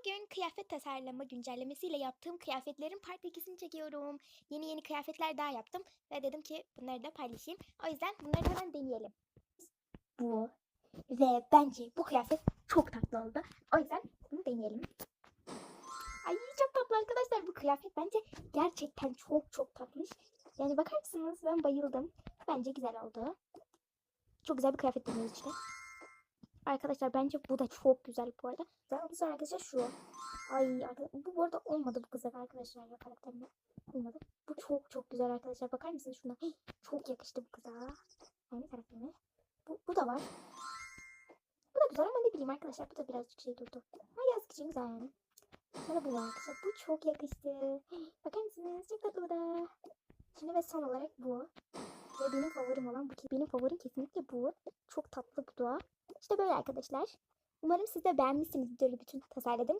Bugün kıyafet tasarlama güncellemesiyle yaptığım kıyafetlerin part 2'sini çekiyorum. Yeni yeni kıyafetler daha yaptım ve dedim ki bunları da paylaşayım. O yüzden bunları hemen deneyelim. Bu ve bence bu kıyafet çok tatlı oldu. O yüzden bunu deneyelim. Ay çok tatlı arkadaşlar bu kıyafet bence gerçekten çok çok tatlış. Yani bakar mısınız ben bayıldım. Bence güzel oldu. Çok güzel bir kıyafet deniyoruz işte. Arkadaşlar bence bu da çok güzel bu arada. Sefer arkadaşlar şu. Ay bu bu arada olmadı bu kızlar arkadaşlar ya karakterine. Olmadı. Bu çok çok güzel arkadaşlar. Bakar mısınız şuna? Hii, çok yakıştı bu kıza. Aynı karakterine. Bu, bu da var. Bu da güzel ama ne bileyim arkadaşlar bu da birazcık şey durdu. Ama için güzel yani. Sonra bu var arkadaşlar. Bu çok yakıştı. Hii, Bakar mısınız? Çok tatlı bu da. Şimdi ve son olarak bu. Ve benim favorim olan bu. Benim favorim kesinlikle bu. Çok tatlı bu da. İşte böyle arkadaşlar. Umarım siz de beğenmişsinizdir bütün tasarladığım